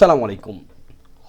আসসালামু আলাইকুম।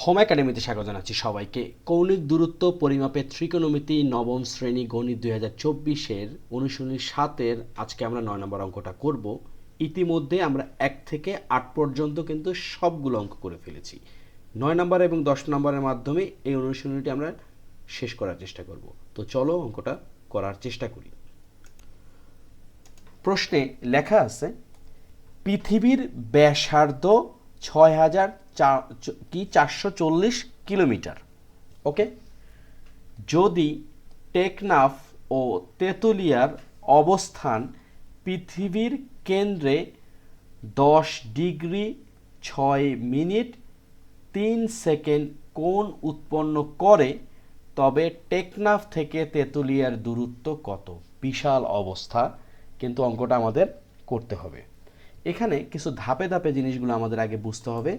হোম একাডেমিতে স্বাগত জানাচ্ছি সবাইকে। কৌণিক দূরত্ব পরিমাপের ত্রিকোণমিতি নবম শ্রেণি গণিত দুই হাজার চব্বিশের অনুশীলনী সাতের আজকে আমরা নয় নম্বর অঙ্কটা করব। ইতিমধ্যে আমরা এক থেকে আট পর্যন্ত কিন্তু সবগুলো অঙ্ক করে ফেলেছি। নয় নম্বর এবং দশ নম্বরের মাধ্যমে এই অনুশীলনীটি আমরা শেষ করার চেষ্টা করব। তো চলো অঙ্কটা করার চেষ্টা করি। প্রশ্নে লেখা আছে, পৃথিবীর ব্যাসার্ধ ছয় হাজার কি, চারশো চল্লিশ কিলোমিটার, ওকে? যদি টেকনাফ ও তেঁতুলিয়ার অবস্থান পৃথিবীর কেন্দ্রে দশ ডিগ্রি ছয় মিনিট তিন সেকেন্ড কোণ উৎপন্ন করে, তবে টেকনাফ থেকে তেঁতুলিয়ার দূরত্ব কত? বিশাল অবস্থা, কিন্তু অঙ্কটা আমাদের করতে হবে। এখানে কিছু ধাপে ধাপে জিনিসগুলো আমাদের আগে বুঝতে হবে।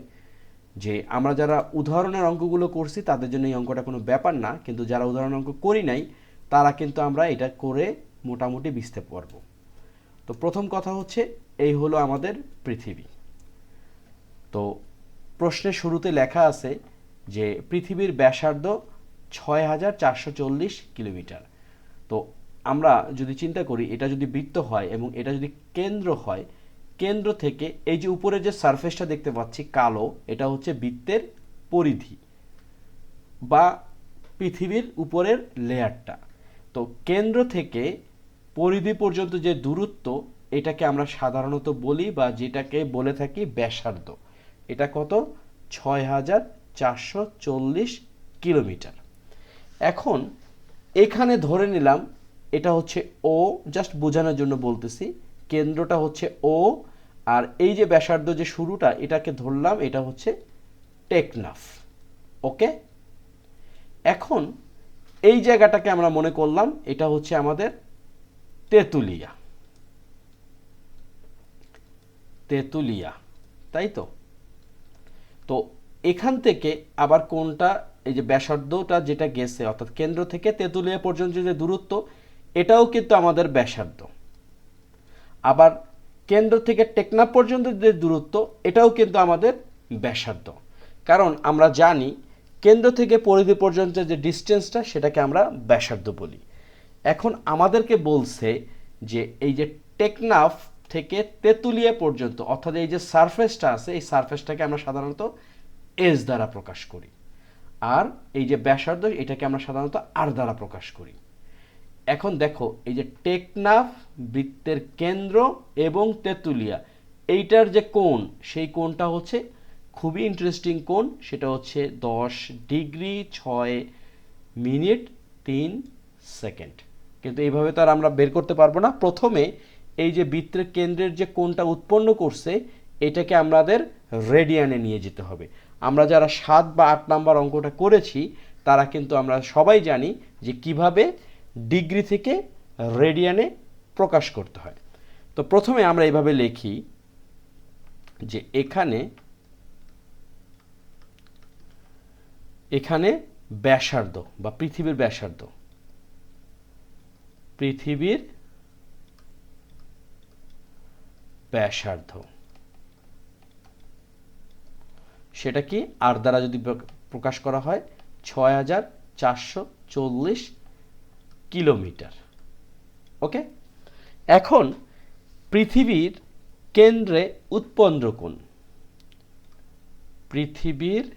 যে আমরা যারা উদাহরণের অঙ্কগুলো করছি, তাদের জন্য এই অঙ্কটা কোনো ব্যাপার না, কিন্তু যারা উদাহরণ অঙ্ক করি নাই, তারা কিন্তু আমরা এটা করে মোটামুটি বুঝতে পারব। তো প্রথম কথা হচ্ছে, এই হলো আমাদের পৃথিবী। তো প্রশ্নের শুরুতে লেখা আছে যে পৃথিবীর ব্যাসার্ধ ছয় হাজার চারশো চল্লিশ কিলোমিটার। তো আমরা যদি চিন্তা করি, এটা যদি বৃত্ত হয় এবং এটা যদি কেন্দ্র হয় কেন্দ্র থেকে এই যে উপরে যে সারফেসটা দেখতে পাচ্ছি, কালো, এটা হচ্ছে বৃত্তের পরিধি বা পৃথিবীর উপরের লেয়ারটা। তো কেন্দ্র থেকে পরিধি পর্যন্ত যে দূরত্ব, এটাকে আমরা সাধারণত বলি বা যেটাকে বলে থাকি ব্যাসার্ধ। এটা কত? ছয় হাজার চারশো চল্লিশ কিলোমিটার। এখন এখানে ধরে নিলাম, এটা হচ্ছে ও জাস্ট বোঝানোর জন্য বলতেছি। কেন্দ্রটা হচ্ছে ও আর এই যে ব্যাসার্ধ যে শুরুটা, এটাকে ধরলাম, এটা হচ্ছে টেকনাফ। ওকে? এখন এই জায়গাটাকে আমরা মনে করলাম, এটা হচ্ছে আমাদের তেঁতুলিয়া। তেঁতুলিয়া, তাই তো? তো এখান থেকে আবার কোনটা, এই যে ব্যাসার্ধটা যেটা গেছে, অর্থাৎ কেন্দ্র থেকে তেঁতুলিয়া পর্যন্ত যে দূরত্ব, এটাও কিন্তু আমাদের ব্যাসার্ধ। আবার কেন্দ্র থেকে টেকনাফ পর্যন্ত যে দূরত্ব, এটাও কিন্তু আমাদের ব্যাসার্ধ। কারণ আমরা জানি কেন্দ্র থেকে পরিধি পর্যন্ত যে ডিস্টেন্সটা সেটাকে আমরা ব্যাসার্ধ বলি। এখন আমাদেরকে বলছে যে এই যে টেকনাফ থেকে তেঁতুলিয়া পর্যন্ত, অর্থাৎ এই যে সারফেসটা আছে, এই সারফেসটাকে আমরা সাধারণত এস দ্বারা প্রকাশ করি। আর এই যে ব্যাসার্ধ, এটাকে আমরা সাধারণত আর দ্বারা প্রকাশ করি। এখন দেখো, এই যে টেকনাফ বৃত্তের কেন্দ্র এবং তেঁতুলিয়া, এইটার যে কোণ, সেই কোণটা হচ্ছে খুবই ইন্টারেস্টিং কোণ, সেটা হচ্ছে দশ ডিগ্রি ছয় মিনিট তিন সেকেন্ড। কিন্তু এইভাবে তো আর আমরা বের করতে পারব না। প্রথমে এই যে বৃত্তের কেন্দ্রের যে কোণটা উৎপন্ন করছে, এটাকে আমাদের রেডিয়ানে নিয়ে যেতে হবে। আমরা যারা সাত বা আট নাম্বার অঙ্কটা করেছি, তারা কিন্তু আমরা সবাই জানি যে কীভাবে ডিগ্রি থেকে রেডিয়ানে প্রকাশ করতে হয়। তো প্রথমে আমরা এইভাবে লিখি যে এখানে এখানে ব্যাসার্ধ বা পৃথিবীর ব্যাসার্ধ। পৃথিবীর ব্যাসার্ধ। সেটা কি? আর দ্বারা যদি প্রকাশ করা হয়, ছয় হাজার চারশো চল্লিশ কিলোমিটার। ওকে? এখন পৃথিবীর কেন্দ্রে উৎপন্ন কোণ পৃথিবীর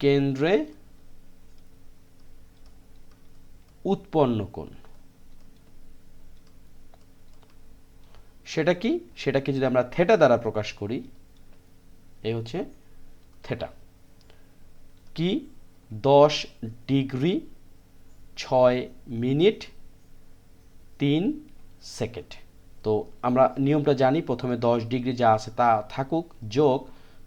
কেন্দ্রে উৎপন্ন কোণ সেটা কি? সেটাকে যদি আমরা থেটা দ্বারা প্রকাশ করি এই হচ্ছে থেটা। কি? দশ ডিগ্রি ছয় মিনিট তিন সেকেন্ড। তো আমরা নিয়মটা জানি, প্রথমে দশ ডিগ্রি যা আছে তা থাকুক, যোগ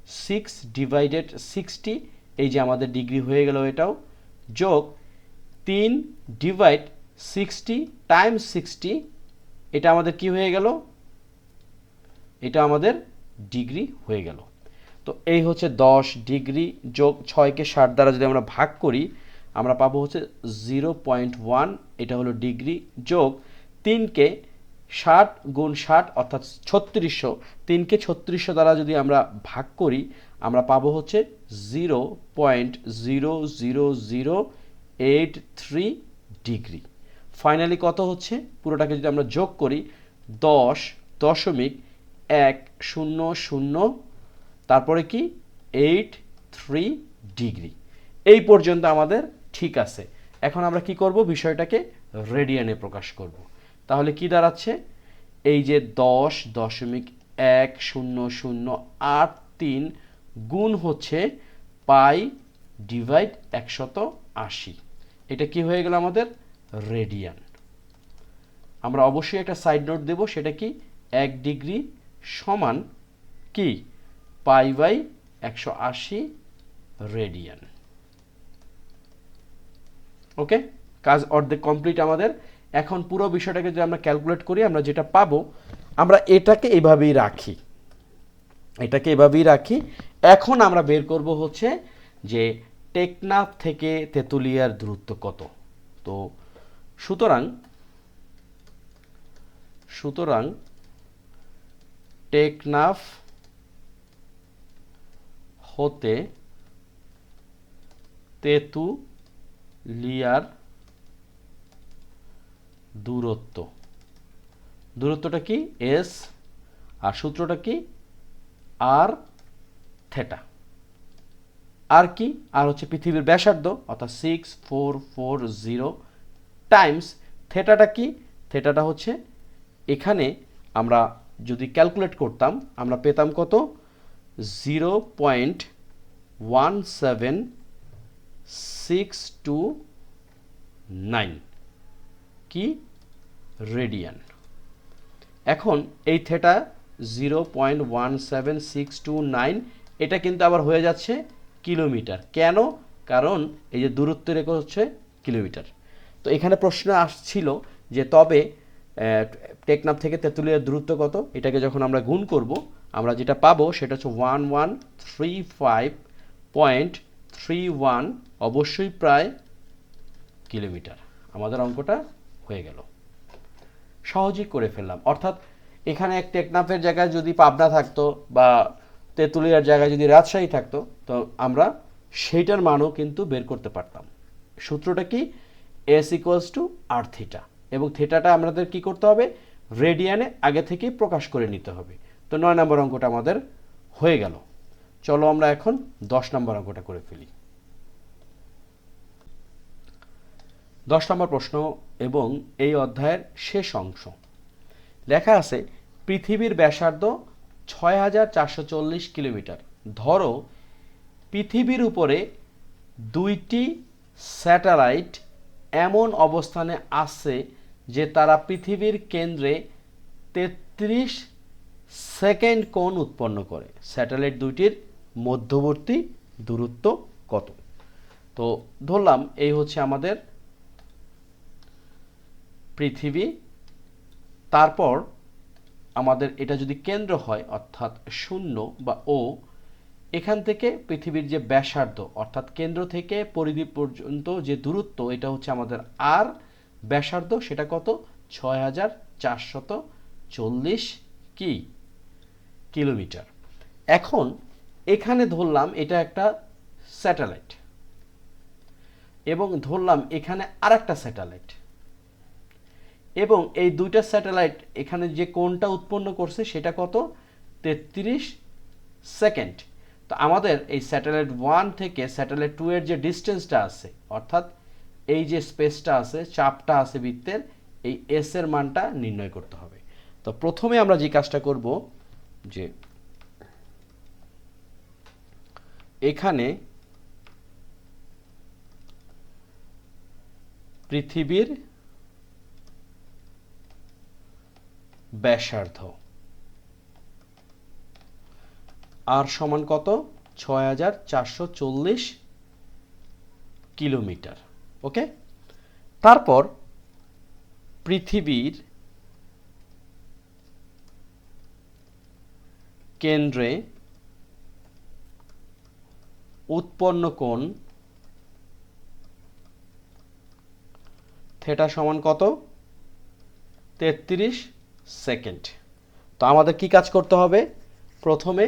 সিক্স ডিভাইডেড সিক্সটি এই যে আমাদের ডিগ্রি হয়ে গেল এটাও, যোগ তিন ডিভাইড সিক্সটি টাইমস সিক্সটি এটা আমাদের কি হয়ে গেল? এটা আমাদের ডিগ্রি হয়ে গেল। তো এই হচ্ছে দশ ডিগ্রি যোগ ছয়কে ষাট দ্বারা যদি আমরা ভাগ করি, আমরা পাবো হচ্ছে জিরো পয়েন্ট ওয়ান, এটা হলো ডিগ্রি যোগ তিনকে ষাট গুণ ষাট, অর্থাৎ ছত্রিশশো। তিনকে ছত্রিশশো দ্বারা যদি আমরা ভাগ করি, আমরা পাবো হচ্ছে zero point zero zero zero eight three degree. Finally কত হচ্ছে? পুরোটাকে যদি আমরা যোগ করি, দশ দশমিক এক শূন্য শূন্য তারপরে কি? এইট থ্রি ডিগ্রি এই পর্যন্ত আমাদের ঠিক আছে। এখন আমরা কি করব? বিষয়টাকে রেডিয়ানে প্রকাশ করব। তাহলে কি দাঁড়াচ্ছে? এই যে দশ দশমিক এক শূন্য শূন্য আট তিন গুণ হচ্ছে পাই ডিভাইড একশত আশি। এটা কি হয়ে গেল আমাদের? রেডিয়ান আমরা অবশ্যই একটা সাইড নোট দেব। সেটা কি? এক ডিগ্রি সমান কি? পাই বাই একশো আশি রেডিয়ান। ওকে? কাজ অর্ধেক কমপ্লিট আমাদের। এখন পুরো বিষয়টাকে যদি আমরা ক্যালকুলেট করি, আমরা যেটা পাবো, আমরা এটাকে এভাবেই রাখি। এটাকে এভাবেই রাখি। এখন আমরা বের করব হচ্ছে যে টেকনাফ থেকে তেঁতুলিয়ার দূরত্ব কত? তো সুতরাং সুতরাং টেকনাফ হতে তেঁতুলিয়ার দূরত্ব। দূরত্বটা কি? এস আর সূত্রটা কি? আর থেটা আর কি? আর হচ্ছে পৃথিবীর ব্যাসার্ধ, অর্থাৎ six four four zero times থেটাটা কি? থেটাটা হচ্ছে এখানে আমরা যদি ক্যালকুলেট করতাম, আমরা পেতাম কত? Zero point one seven six two nine কি? রেডিয়ান এখন এই theta zero point one seven six two nine এটা কিন্তু আবার হয়ে যাচ্ছে কিলোমিটার। কেন? কারণ এই যে দূরত্ব রেখে হচ্ছে কিলোমিটার। তো এখানে প্রশ্ন আসছিল যে তবে টেকনাফ থেকে তেঁতুলিয়ার দূরত্ব কত? এটাকে যখন আমরা গুণ করব আমরা যেটা পাবো সেটা হচ্ছে one one three five point three one, অবশ্যই প্রায় কিলোমিটার। আমাদের অঙ্কটা হয়ে গেল। সহজেই করে ফেললাম। অর্থাৎ এখানে এক টেকনাফের জায়গায় যদি পাবনা থাকতো বা তেঁতুলিয়ার জায়গায় যদি রাজশাহী থাকতো, তো আমরা সেইটার মানও কিন্তু বের করতে পারতাম। সূত্রটা কি? S equals to R theta এবং থিটাটা আমাদের কি করতে হবে? রেডিয়ানে আগে থেকেই প্রকাশ করে নিতে হবে। তো নয় নম্বর অঙ্কটা আমাদের হয়ে গেল। চলো আমরা এখন দশ নম্বর অঙ্কটা করে ফেলি। দশ নম্বর প্রশ্ন এবং এই অধ্যায়ের শেষ অংশ। লেখা আছে, পৃথিবীর ব্যাসার্ধ ছয় হাজার চারশো চল্লিশ কিলোমিটার। ধরো, পৃথিবীর উপরে দুইটি স্যাটেলাইট এমন অবস্থানে আছে যে তারা পৃথিবীর কেন্দ্রে তেত্রিশ সেকেন্ড কোণ উৎপন্ন করে। স্যাটেলাইট দুইটির মধ্যবর্তী দূরত্ব কত? তো ধরলাম এই হচ্ছে আমাদের পৃথিবী। তারপর আমাদের এটা যদি কেন্দ্র হয়, অর্থাৎ শূন্য বা ও এখান থেকে পৃথিবীর যে ব্যাসার্ধ, অর্থাৎ কেন্দ্র থেকে পরিধি পর্যন্ত যে দূরত্ব, এটা হচ্ছে আমাদের আর ব্যাসার্ধ সেটা কত? ছয় হাজার চারশত চল্লিশ কি? কিলোমিটার। এখন এখানে ধরলাম এটা একটা স্যাটেলাইট এবং ধরলাম এখানে আর একটা স্যাটেলাইট। এবং এই দুইটা স্যাটেলাইট এখানে যে কোনটা উৎপন্ন করছে সেটা কত? তেত্রিশ সেকেন্ড। তো আমাদের এই স্যাটেলাইট ওয়ান থেকে স্যাটেলাইট টু এর যে ডিস্টেন্সটা আছে, অর্থাৎ এই যে স্পেসটা আছে, চাপটা আছে বৃত্তের, এই এস এর মানটা নির্ণয় করতে হবে। তো প্রথমে আমরা যে কাজটা করব যে এখানে পৃথিবীর ব্যাসার্ধ আর সমান কত? ছয় হাজার চারশো চল্লিশ কিলোমিটার। ওকে? তারপর পৃথিবীর কেন্দ্রে উৎপন্ন কোণ থেটা সমান কত? তেত্রিশ সেকেন্ড। তো আমাদের কি কাজ করতে হবে? প্রথমে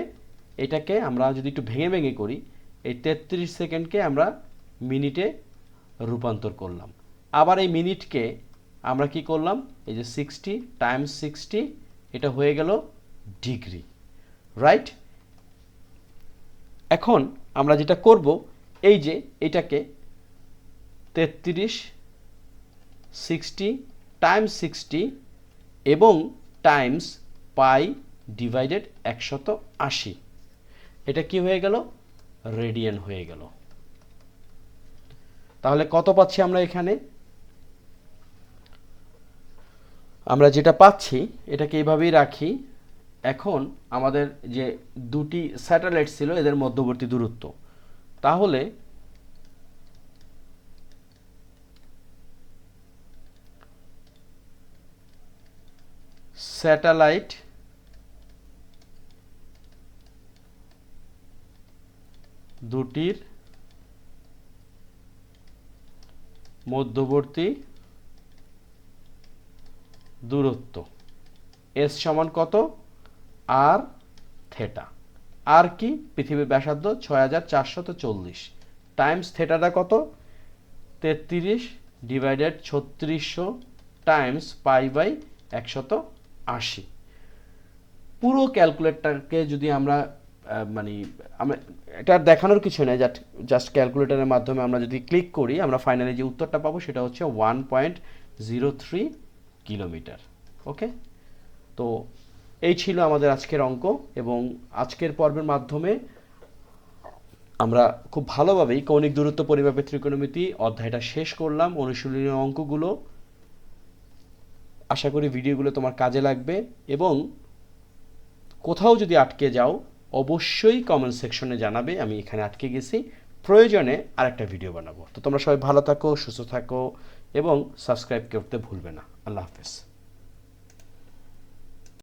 এটাকে আমরা যদি একটু ভেঙে ভেঙে করি, এই তেত্রিশ সেকেন্ডকে আমরা মিনিটে রূপান্তর করলাম। আবার এই মিনিটকে আমরা কি করলাম? এই যে সিক্সটি টাইমস সিক্সটি এটা হয়ে গেল ডিগ্রি। রাইট এখন আমরা যেটা করব, এই যে এটাকে তেত্রিশ, সিক্সটি, টাইমস সিক্সটি এবং টাইমস পাই ডিভাইডেড একশত আশি। এটা কি হয়ে গেল? রেডিয়ান হয়ে গেল। তাহলে কত পাচ্ছি আমরা এখানে? আমরা যেটা পাচ্ছি, এটাকে এইভাবেই রাখি। এখন আমাদের যে দুটি স্যাটেলাইট ছিল, এদের মধ্যবর্তী দূরত্ব। তাহলে স্যাটেলাইট দুটির মধ্যবর্তী দূরত্ব। এস সমান কত? আর থেটা আর কি? পৃথিবীর ব্যাসার্ধ ছয় হাজার চারশত চল্লিশ। টাইমস থেটাটা কত? তেত্রিশ ডিভাইডেড ছত্রিশশো টাইমস পাই বাই একশত আশি। পুরো ক্যালকুলেটরকে যদি আমরা মানে আমরা, এটা দেখানোর কিছু নেই জাস্ট জাস্ট ক্যালকুলেটরের মাধ্যমে আমরা যদি ক্লিক করি, আমরা ফাইনালি যে উত্তরটা পাবো সেটা হচ্ছে one point zero three kilometre okay তো এই ছিল আমাদের আজকের অঙ্ক এবং আজকের পর্বের মাধ্যমে আমরা খুব ভালোভাবেই কৌণিক দূরত্ব পরিমাপের ত্রিকোণমিতি অধ্যায়টা শেষ করলাম, অনুশীলনীয় অঙ্কগুলো। আশা করি ভিডিওগুলো তোমার কাজে লাগবে এবং কোথাও যদি আটকে যাও, অবশ্যই কমেন্ট সেকশনে জানাবে, আমি এখানে আটকে গেছি। প্রয়োজনে আরেকটা ভিডিও বানাবো। তো তোমরা সবাই ভালো থাকো, সুস্থ থাকো এবং সাবস্ক্রাইব করতে ভুলবে না। আল্লাহ হাফেজ।